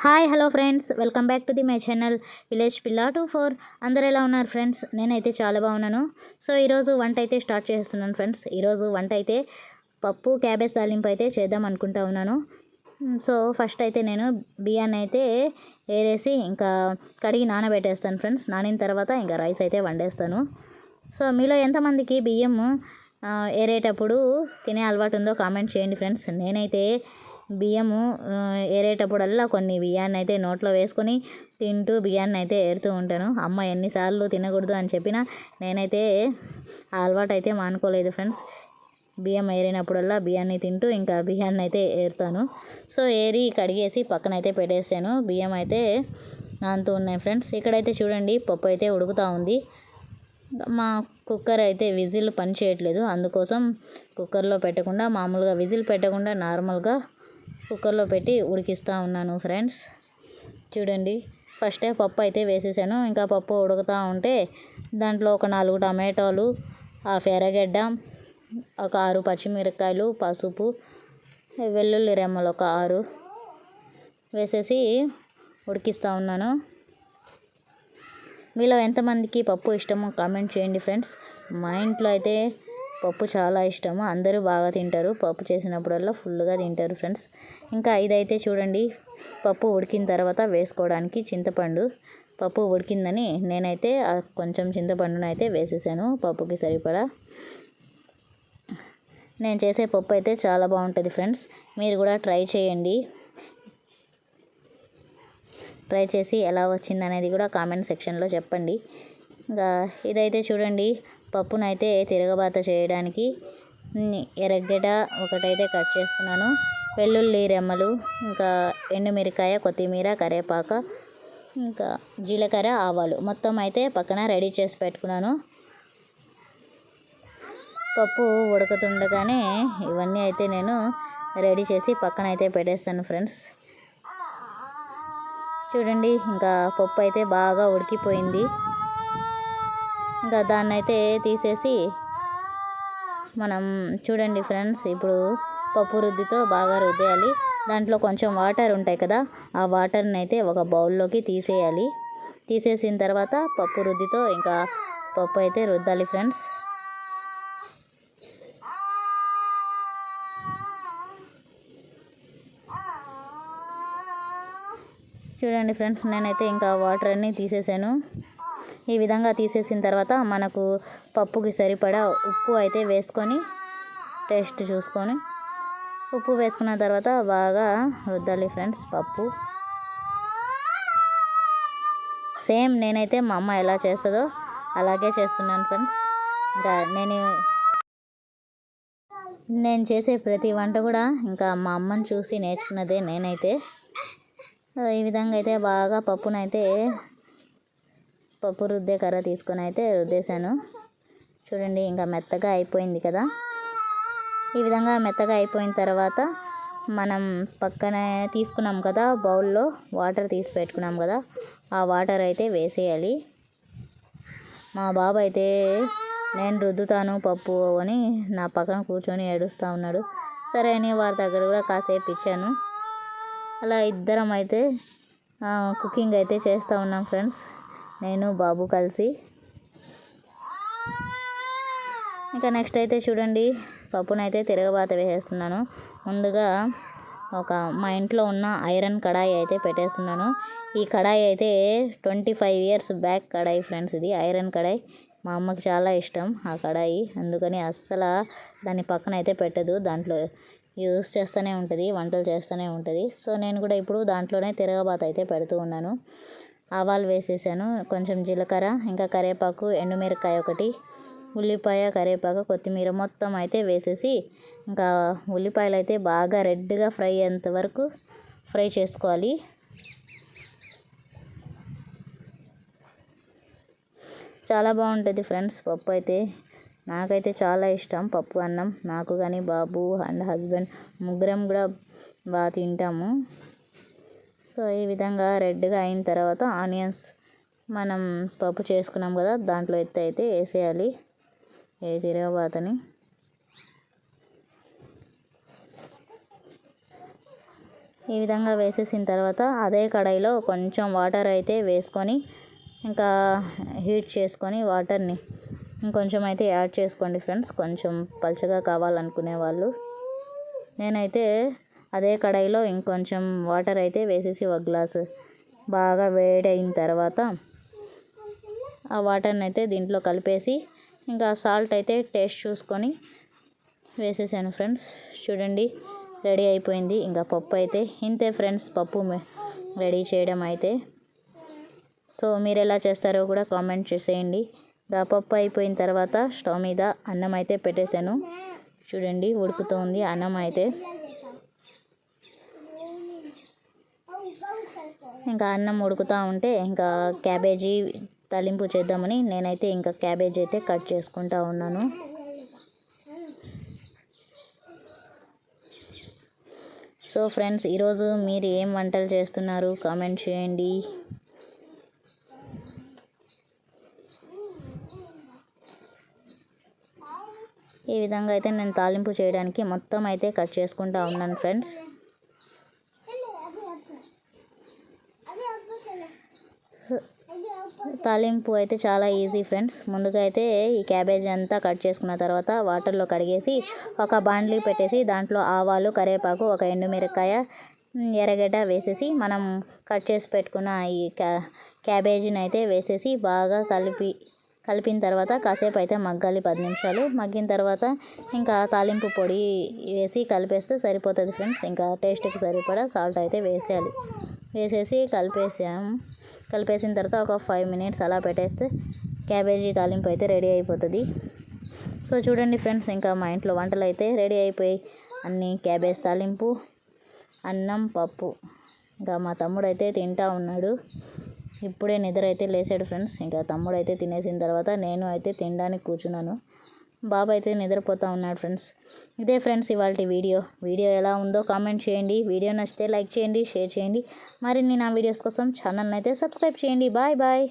Hi hello friends. Welcome back to the my channel village పిల్లా two four. అందరు ఎలా ఉన్నారు ఫ్రెండ్స్? నేనైతే చాలా బాగున్నాను. సో ఈరోజు వంట అయితే స్టార్ట్ చేస్తున్నాను ఫ్రెండ్స్. ఈరోజు వంట అయితే పప్పు క్యాబేజ్ తాలింపు అయితే చేద్దాం అనుకుంటా ఉన్నాను. సో ఫస్ట్ అయితే నేను బియ్యాన్ని అయితే ఏరేసి ఇంకా కడిగి నానబెట్టేస్తాను ఫ్రెండ్స్. నానిన తర్వాత ఇంకా రైస్ అయితే వండేస్తాను. సో మీలో ఎంతమందికి బియ్యం ఏరేటప్పుడు తినే అలవాటు ఉందో కామెంట్ చేయండి ఫ్రెండ్స్. నేనైతే బియ్యము ఏరేటప్పుడల్లా కొన్ని బియ్యాన్ని అయితే నోట్లో వేసుకొని తింటూ బియ్యాన్ని అయితే ఏరుతూ ఉంటాను. అమ్మ ఎన్నిసార్లు తినకూడదు అని చెప్పినా నేనైతే ఆ అలవాటు అయితే మానుకోలేదు ఫ్రెండ్స్. బియ్యం ఏరినప్పుడల్లా బియ్యాన్ని తింటూ ఇంకా బియ్యాన్ని అయితే ఏరుతాను. సో ఏరి కడిగేసి పక్కన అయితే పెట్టేసాను. బియ్యం అయితే నానుతూ ఉన్నాయి ఫ్రెండ్స్. ఇక్కడైతే చూడండి పప్పు అయితే ఉడుకుతూ ఉంది. మా కుక్కర్ అయితే విజిల్ పని చేయట్లేదు అందుకోసం కుక్కర్లో పెట్టకుండా మామూలుగా విజిల్ పెట్టకుండా నార్మల్గా కుక్కర్లో పెట్టి ఉడికిస్తూ ఉన్నాను ఫ్రెండ్స్ చూడండి ఫస్టే పప్పు అయితే వేసేసాను. ఇంకా పప్పు ఉడుకుతూ ఉంటే దాంట్లో ఒక నాలుగు టమాటోలు హాఫ్ ఎర్రగడ్డ ఒక ఆరు పచ్చిమిరపకాయలు పసుపు వెల్లుల్లి రెమ్మలు ఒక ఆరు వేసేసి ఉడికిస్తూ ఉన్నాను. మీలో ఎంతమందికి పప్పు ఇష్టమో కామెంట్ చేయండి ఫ్రెండ్స్ మా ఇంట్లో అయితే పప్పు చాలా ఇష్టము. అందరూ బాగా తింటారు. పప్పు చేసినప్పుడల్లా ఫుల్గా తింటారు ఫ్రెండ్స్. ఇంకా ఇదైతే చూడండి. పప్పు ఉడికిన తర్వాత వేసుకోవడానికి చింతపండు. పప్పు ఉడికిందని నేనైతే కొంచెం చింతపండును అయితే వేసేసాను. పప్పుకి సరిపడా. నేను చేసే పప్పు అయితే చాలా బాగుంటుంది ఫ్రెండ్స్. మీరు కూడా ట్రై చేయండి. ట్రై చేసి ఎలా వచ్చింది అనేది కూడా కామెంట్ సెక్షన్లో చెప్పండి. ఇంకా ఇదైతే చూడండి పప్పునైతే తిరగబాత చేయడానికి. ఉమ్, ఎర్రగడ్డ ఒకటైతే కట్ చేసుకున్నాను. వెల్లుల్లి రెమ్మలు ఇంకా ఎండుమిరకాయ కొత్తిమీర కరివేపాక ఇంకా జీలకర్ర ఆవాలు. మొత్తం అయితే పక్కన రెడీ చేసి పెట్టుకున్నాను. పప్పు ఉడుకుతుండగానే ఇవన్నీ అయితే నేను రెడీ చేసి పక్కన అయితే పెట్టేస్తాను ఫ్రెండ్స్. చూడండి ఇంకా పప్పు అయితే బాగా ఉడికిపోయింది. ఇంకా దాన్ని అయితే తీసేసి మనం చూడండి ఫ్రెండ్స్ ఇప్పుడు పప్పు రుద్దితో బాగా రుద్దేయాలి. దాంట్లో కొంచెం వాటర్ ఉంటాయి కదా ఆ వాటర్ని అయితే ఒక బౌల్లోకి తీసేయాలి. తీసేసిన తర్వాత పప్పు రుద్దితో ఇంకా పప్పు అయితే రుద్దాలి ఫ్రెండ్స్. చూడండి ఫ్రెండ్స్ నేనైతే ఇంకా వాటర్ అన్నీ తీసేసాను. ఈ విధంగా తీసేసిన తర్వాత మనకు పప్పుకి సరిపడా ఉప్పు అయితే వేసుకొని టేస్ట్ చూసుకొని ఉప్పు వేసుకున్న తర్వాత బాగా రుద్దాలి ఫ్రెండ్స్ పప్పు. సేమ్ నేనైతే మా అమ్మ ఎలా చేస్తుందో అలాగే చేస్తున్నాను ఫ్రెండ్స్. ఇంకా నేను నేను చేసే ప్రతి వంట కూడా ఇంకా మా అమ్మని చూసి నేర్చుకున్నదే నేనైతే. ఈ విధంగా అయితే బాగా పప్పునైతే పప్పు రుద్దే కర్ర తీసుకొని అయితే రుద్దేశాను. చూడండి ఇంకా మెత్తగా అయిపోయింది కదా. ఈ విధంగా మెత్తగా అయిపోయిన తర్వాత మనం పక్కనే తీసుకున్నాం కదా బౌల్లో వాటర్ తీసి పెట్టుకున్నాం కదా ఆ వాటర్ అయితే వేసేయాలి. మా బాబు అయితే నేను రుద్దుతాను పప్పు అని నా పక్కన కూర్చొని ఏడుస్తూ ఉన్నాడు. సరే అని వారి దగ్గర కూడా కాసేపు ఇచ్చాను. అలా ఇద్దరం అయితే కుకింగ్ అయితే చేస్తూ ఉన్నాం ఫ్రెండ్స్. నేను బాబు కలిసి. ఇంకా నెక్స్ట్ అయితే చూడండి పప్పునైతే తిరగబాత వేసేస్తున్నాను. ముందుగా ఒక మా ఇంట్లో ఉన్న ఐరన్ కడాయి అయితే పెట్టేస్తున్నాను. ఈ కడాయి అయితే ట్వంటీ ఫైవ్ ఇయర్స్ బ్యాక్ కడాయి ఫ్రెండ్స్ ఇది ఐరన్ కడాయి. మా అమ్మకి చాలా ఇష్టం ఆ కడాయి అందుకని అస్సలు దాన్ని పక్కన అయితే పెట్టదు. దాంట్లో యూస్ చేస్తూనే ఉంటుంది వంటలు చేస్తూనే ఉంటుంది. సో నేను కూడా ఇప్పుడు దాంట్లోనే తిరగబాత అయితే పెడుతూ ఉన్నాను. ఆవాలు వేసేసాను కొంచెం జీలకర్ర ఇంకా కరివేపాకు ఎండుమిరకాయ ఒకటి ఉల్లిపాయ కరివేపాకు కొత్తిమీర మొత్తం అయితే వేసేసి ఇంకా ఉల్లిపాయలు అయితే బాగా రెడ్గా ఫ్రై అయ్యేంత వరకు ఫ్రై చేసుకోవాలి. చాలా బాగుంటుంది ఫ్రెండ్స్ పప్పు అయితే. నాకైతే చాలా ఇష్టం పప్పు అన్నం. నాకు కానీ బాబు అండ్ హస్బెండ్ ముగ్గురం కూడా బాగా తింటాము. సో ఈ విధంగా రెడ్గా అయిన తర్వాత ఆనియన్స్ మనం పప్పు చేసుకున్నాం కదా దాంట్లో ఎత్తి అయితే వేసేయాలి. ఏ తిరగబాతని. ఈ ఈ విధంగా వేసేసిన తర్వాత అదే కడాయిలో కొంచెం వాటర్ అయితే వేసుకొని ఇంకా హీట్ చేసుకొని వాటర్ని ఇంకొంచెం అయితే యాడ్ చేసుకోండి ఫ్రెండ్స్. కొంచెం పలచగా కావాలనుకునే వాళ్ళు. నేనైతే అదే కడాయిలో ఇంకొంచెం వాటర్ అయితే వేసేసి ఒక గ్లాసు. బాగా వేడైన తర్వాత ఆ వాటర్ని అయితే దీంట్లో కలిపేసి ఇంకా సాల్ట్ అయితే టేస్ట్ చూసుకొని వేసేసాను ఫ్రెండ్స్. చూడండి రెడీ అయిపోయింది. ఇంకా పప్పు అయితే ఇంతే ఫ్రెండ్స్ పప్పు రెడీ చేయడం అయితే. సో మీరు ఎలా చేస్తారో కూడా కామెంట్ చేసేయండి. ఇంకా పప్పు అయిపోయిన తర్వాత స్టవ్ మీద అన్నం అయితే పెట్టేశాను. చూడండి ఉడుకుతోంది అన్నం అయితే. ఇంకా అన్నం ఉడుకుతూ ఉంటే ఇంకా క్యాబేజీ తాలింపు చేద్దామని నేనైతే ఇంకా క్యాబేజీ అయితే కట్ చేసుకుంటా ఉన్నాను. సో ఫ్రెండ్స్ ఈరోజు మీరు ఏం వంటలు చేస్తున్నారు? కామెంట్ చేయండి. ఈ విధంగా అయితే నేను తాలింపు చేయడానికి మొత్తం అయితే కట్ చేసుకుంటా ఉన్నాను ఫ్రెండ్స్. తాలింపు అయితే చాలా ఈజీ ఫ్రెండ్స్ ముందుగా అయితే ఈ క్యాబేజ్ అంతా కట్ చేసుకున్న తర్వాత వాటర్లో కడిగేసి ఒక బాండ్లీ పెట్టేసి దాంట్లో ఆవాలు కరివేపాకు ఒక ఎండుమిరకాయ ఎర్రగడ్డ వేసేసి మనం కట్ చేసి పెట్టుకున్న ఈ క్యా క్యాబేజీని అయితే వేసేసి బాగా కలిపి కలిపిన తర్వాత కాసేపు అయితే మగ్గాలి పది నిమిషాలు. మగ్గిన తర్వాత ఇంకా తాలింపు పొడి వేసి కలిపేస్తే సరిపోతుంది ఫ్రెండ్స్ ఇంకా టేస్ట్కి సరిపడా సాల్ట్ అయితే వేసేయాలి. వేసేసి కలిపేసాము కలిపేసిన తర్వాత ఒక ఫైవ్ మినిట్స్ అలా పెట్టేస్తే క్యాబేజీ తాలింపు అయితే రెడీ అయిపోతుంది. సో చూడండి ఫ్రెండ్స్ ఇంకా మా ఇంట్లో వంటలు అయితే రెడీ అయిపోయి అన్ని క్యాబేజ్ తాలింపు అన్నం పప్పు. ఇంకా మా తమ్ముడు అయితే తింటా ఉన్నాడు. ఇప్పుడే నిద్ర అయితే లేచాడు ఫ్రెండ్స్. ఇంకా తమ్ముడు అయితే తినేసిన తర్వాత నేను అయితే తినడానికి కూర్చున్నాను. బాబు అయితే నిద్రపోతూ ఉన్నాడు ఫ్రెండ్స్. ఇదే ఫ్రెండ్స్ ఇవాళ వీడియో. వీడియో ఎలా ఉందో కామెంట్ చేయండి. వీడియో నచ్చితే లైక్ చేయండి షేర్ చేయండి. మరిన్ని నా వీడియోస్ కోసం ఛానల్ని అయితే సబ్స్క్రైబ్ చేయండి. Bye bye.